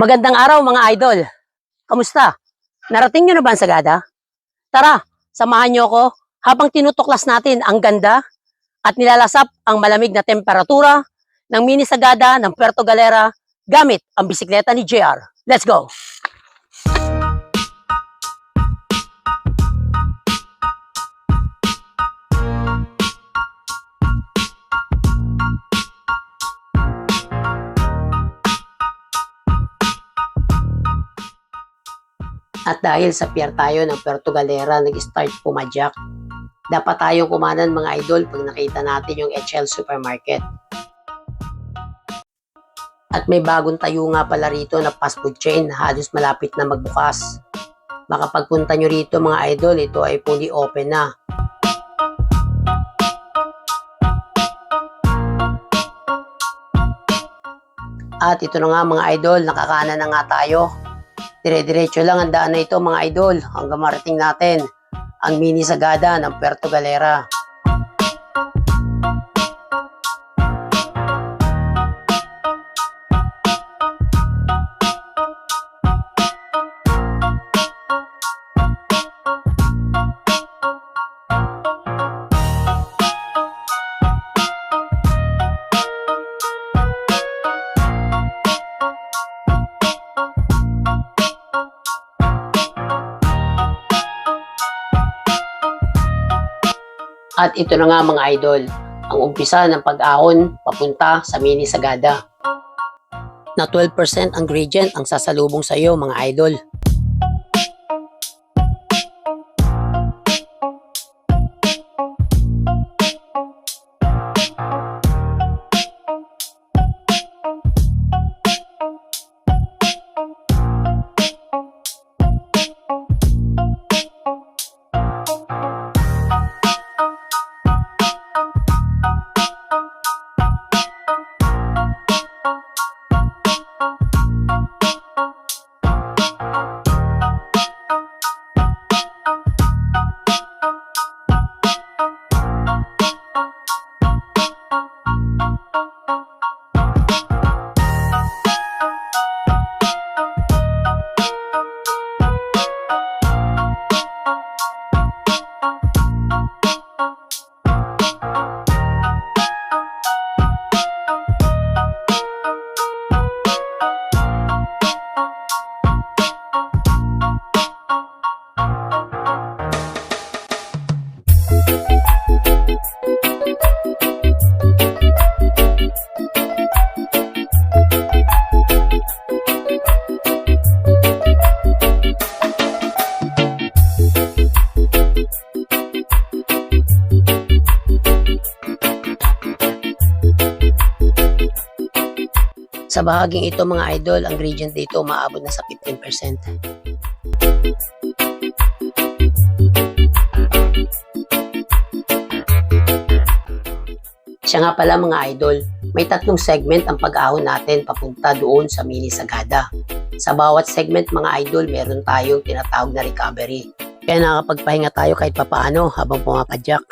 Magandang araw mga idol. Kamusta? Narating nyo na ba ang sagada? Tara, samahan nyo ako habang tinutuklas natin ang ganda at nilalasap ang malamig na temperatura ng mini sagada ng Puerto Galera gamit ang bisikleta ni JR. Let's go! At dahil sa pier tayo ng Puerto Galera, nag-start pumadyak. Dapat tayong kumanan mga idol pag nakita natin yung HL Supermarket. At may bagong tayo nga pala rito na fast food chain na halos malapit na magbukas. Baka pagpunta nyo rito mga idol, ito ay fully open na. At ito na nga mga idol, nakakanan na nga tayo. Dire-diretso lang ang daan na ito mga idol hanggang marating natin ang mini sagada ng Puerto Galera. At ito na nga mga idol, ang umpisa ng pag-ahon papunta sa mini sagada. Na 12% ang gradient ang sasalubong sa iyo mga idol. Sa bahaging ito mga idol, ang gradient dito maabot na sa 15%. Siya nga pala mga idol, may tatlong segment ang pag-ahon natin papunta doon sa mini sagada. Sa bawat segment mga idol, meron tayong tinatawag na recovery. Kaya nakakapagpahinga tayo kahit papaano habang pumapadyak.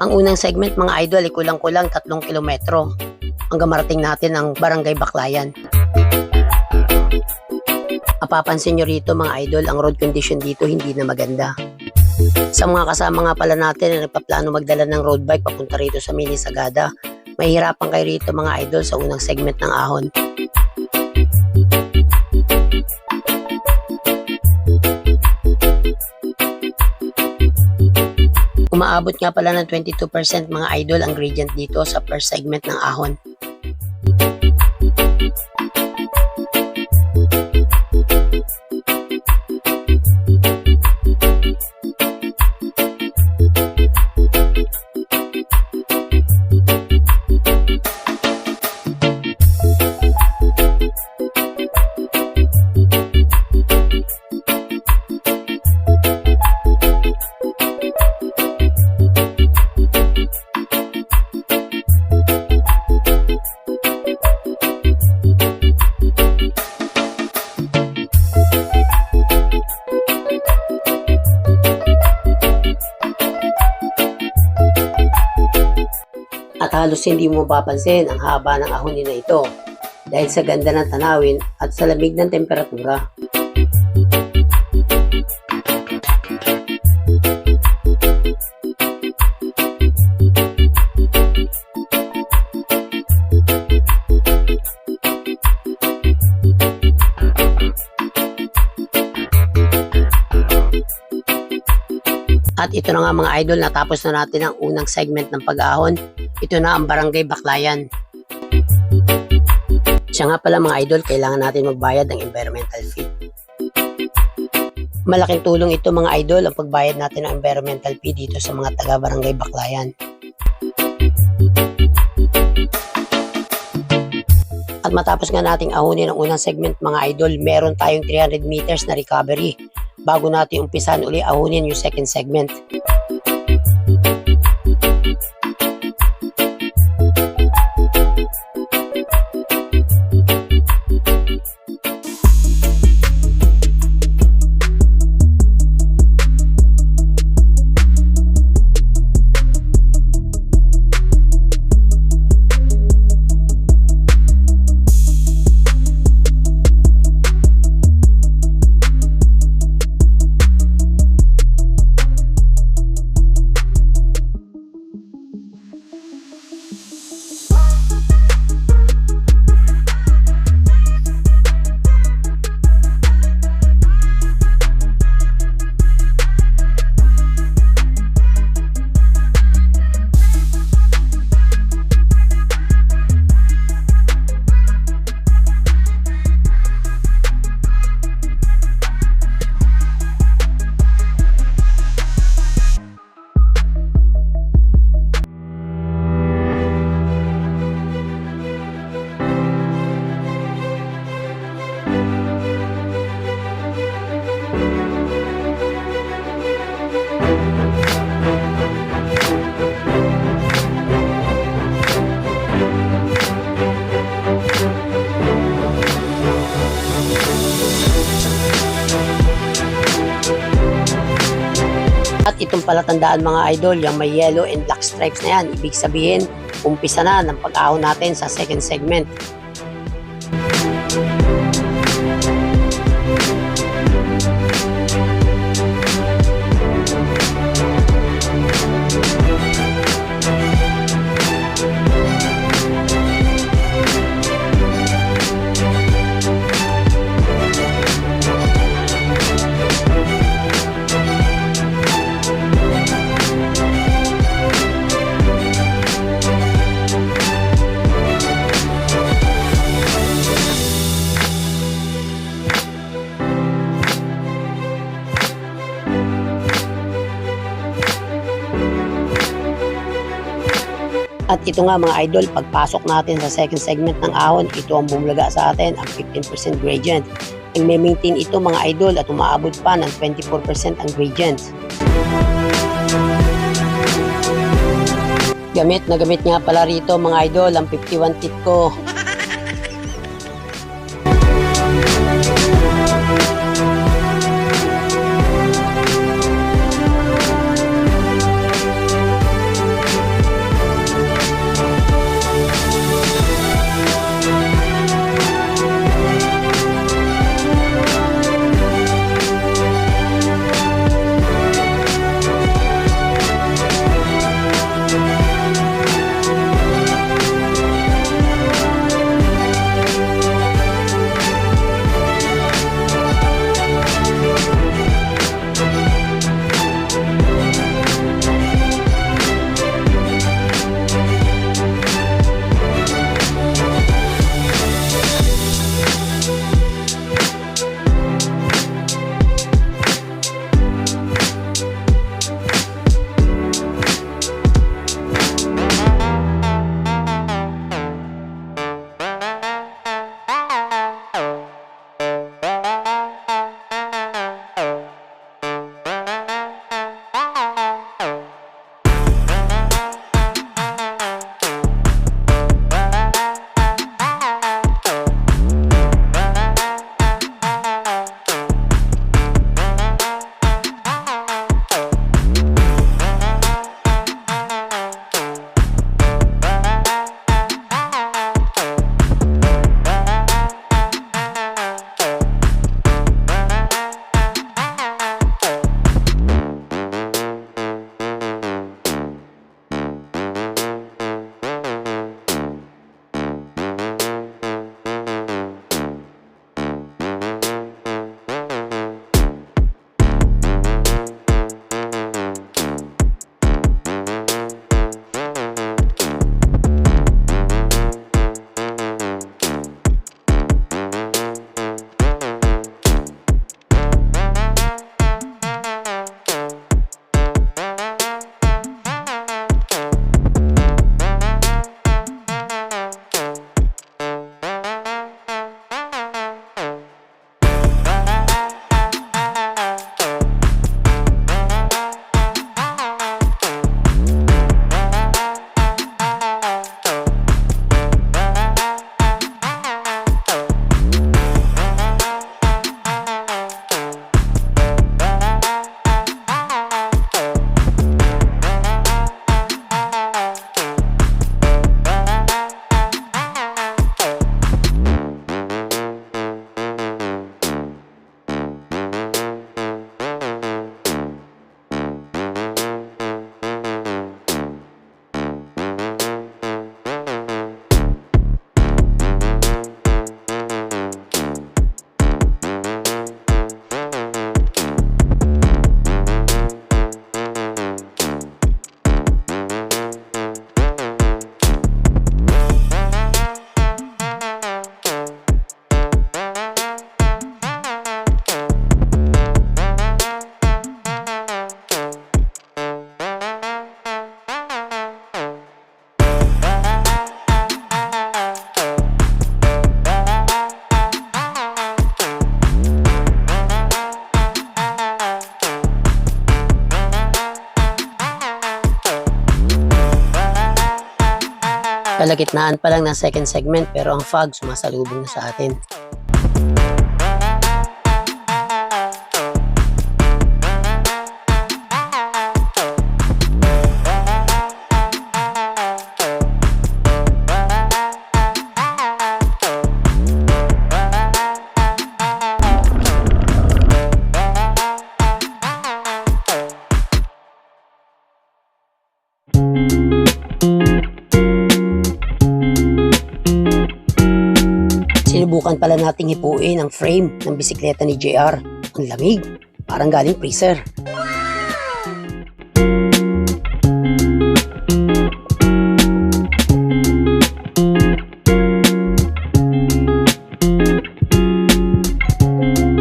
Ang unang segment mga idol ay kulang-kulang 3 kilometro hanggang marating natin ang Barangay Baklayan. Mapapansin nyo rito mga idol, ang road condition dito hindi na maganda. Sa mga kasama nga pala natin na nagpaplano magdala ng road bike papunta rito sa Mini Sagada, mahihirapan kayo rito mga idol sa unang segment ng ahon. Umaabot nga pala ng 22% mga idol ang gradient dito sa per segment ng ahon. At halos hindi mo mapapansin ang haba ng ahonin na ito dahil sa ganda ng tanawin at sa lamig ng temperatura. At ito na nga mga idol, natapos na natin ang unang segment ng pag-ahon. Ito na ang Barangay Baklayan. Siya nga pala mga idol, kailangan natin magbayad ng environmental fee. Malaking tulong ito mga idol ang pagbayad natin ng environmental fee dito sa mga taga Barangay Baklayan. At matapos nga nating ahunin ang unang segment mga idol, meron tayong 300 meters na recovery bago natin umpisan uli ahunin yung second segment. At itong palatandaan mga idol, yung may yellow and black stripes na yan, ibig sabihin, umpisa na ng pag-ahon natin sa second segment. At ito nga mga idol, pagpasok natin sa second segment ng ahon, ito ang bumulaga sa atin, ang 15% gradient. Ang may maintain ito mga idol at umaabot pa ng 24% ang gradient. Gamit na gamit nga pala rito mga idol ang 51 tit ko. Kalagitnaan pa lang ng second segment pero ang fog sumasalubong na sa atin. Sinubukan pala nating hipuin ang frame ng bisikleta ni JR. Ang lamig, parang galing freezer.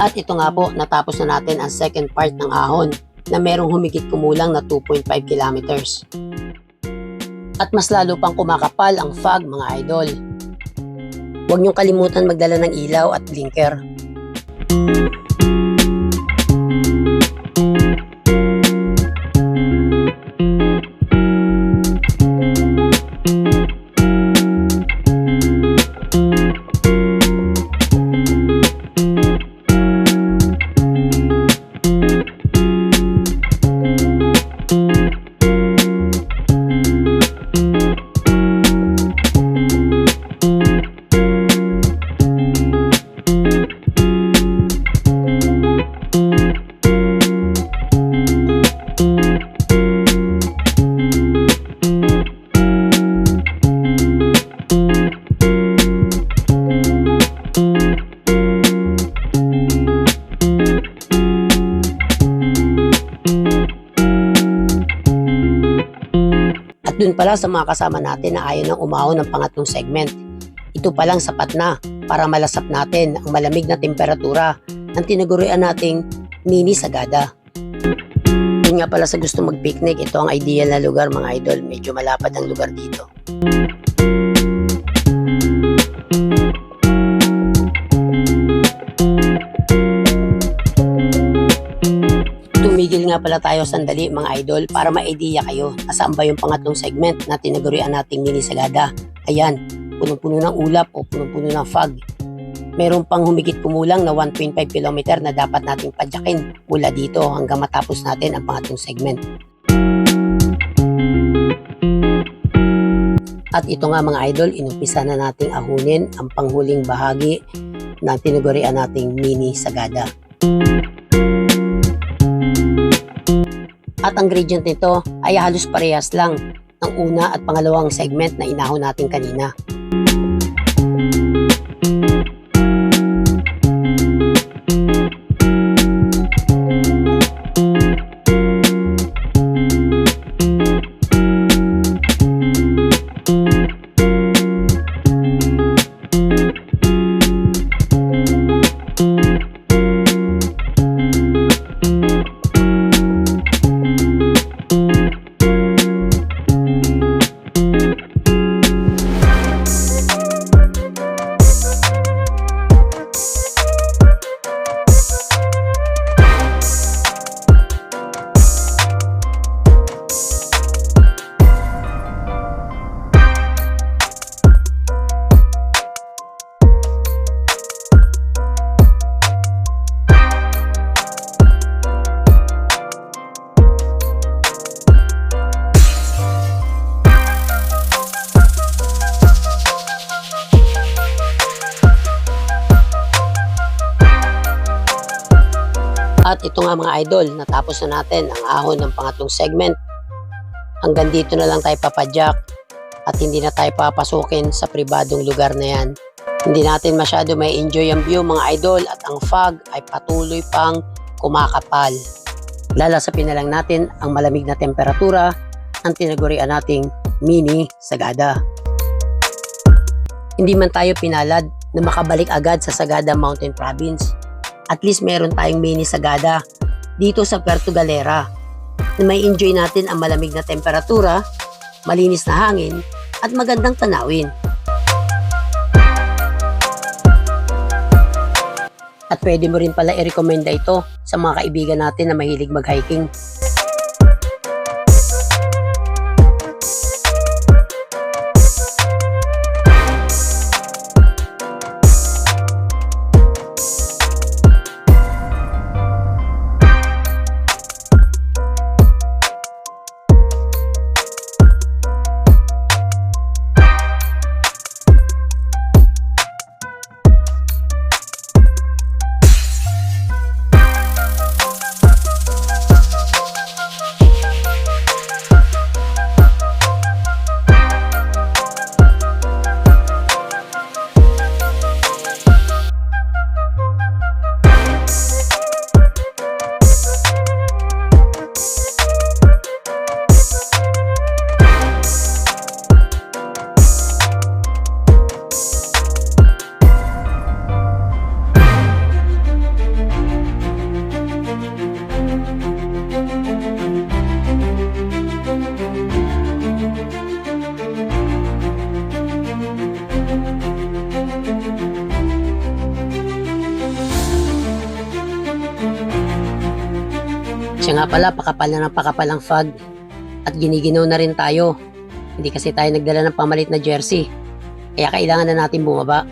At ito nga po, natapos na natin ang second part ng ahon na merong humigit kumulang na 2.5 kilometers. At mas lalo pang kumakapal ang fog mga idol. Huwag niyong kalimutan magdala ng ilaw at blinker. Pala sa mga kasama natin na ayaw nang umahon ng pangatlong segment. Ito palang sapat na para malasap natin ang malamig na temperatura ng tinagurian nating mini sagada. Yun nga pala sa gusto mag-picnic, ito ang ideal na lugar mga idol. Medyo malapad ang lugar dito. Pala tayo sandali mga idol para ma-idea kayo nasaan ba yung pangatlong segment na tinagurian nating mini sagada. Ayan, punong-puno ng ulap o punong-puno ng fog. Meron pang humigit kumulang na 1.5 km na dapat nating padyakin mula dito hanggang matapos natin ang pangatlong segment. At ito nga mga idol, inumpisa na nating ahunin ang panghuling bahagi ng tinagurian nating mini sagada. At ang gradient nito ay halos parehas lang ng una at pangalawang segment na inahon natin kanina. At ito nga mga idol, natapos na natin ang ahon ng pangatlong segment. Hanggang dito na lang tayo papadyak at hindi na tayo papasukin sa pribadong lugar na yan. Hindi natin masyado may enjoy ang view mga idol at ang fog ay patuloy pang kumakapal. Lalasapin na lang natin ang malamig na temperatura ng tinagurian nating mini Sagada. Hindi man tayo pinalad na makabalik agad sa Sagada Mountain Province at least meron tayong mini sagada dito sa Puerto Galera na may enjoy natin ang malamig na temperatura, malinis na hangin, at magandang tanawin. At pwede mo rin pala i-recommenda ito sa mga kaibigan natin na mahilig mag-hiking. Nga pala, pakapal na ng pakapal ang fog. At giniginaw na rin tayo. Hindi kasi tayo nagdala ng pamalit na jersey. Kaya kailangan na natin bumaba.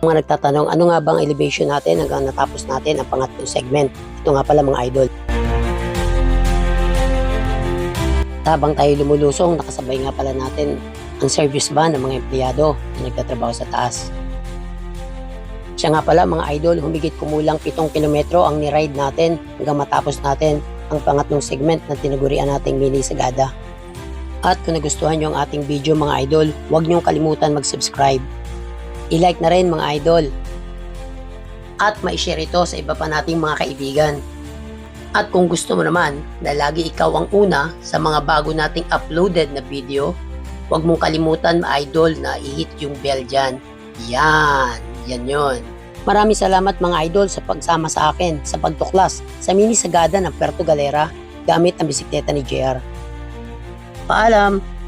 Mga nagtatanong, ano nga bang elevation natin hanggang natapos natin ang pangatlong segment? Ito nga pala mga idol. Habang tayo lumulusong, nakasabay nga pala natin ang service van ng mga empleyado na nagtatrabaho sa taas. Siya nga pala mga idol, humigit kumulang 7 kilometro ang ni-ride natin hanggang matapos natin ang pangatlong segment na tinagurian nating mini sagada. At kung nagustuhan nyo ang ating video mga idol, huwag niyong kalimutan mag-subscribe. I-like na rin mga idol. At ma-share ito sa iba pa nating mga kaibigan. At kung gusto mo naman na lagi ikaw ang una sa mga bago nating uploaded na video, huwag mong kalimutan mga idol na i-hit yung bell dyan. Yan, yan yon. Maraming salamat mga idol sa pagsama sa akin sa pagtuklas sa mini sagada ng Puerto Galera gamit ang bisikleta ni JR. Paalam!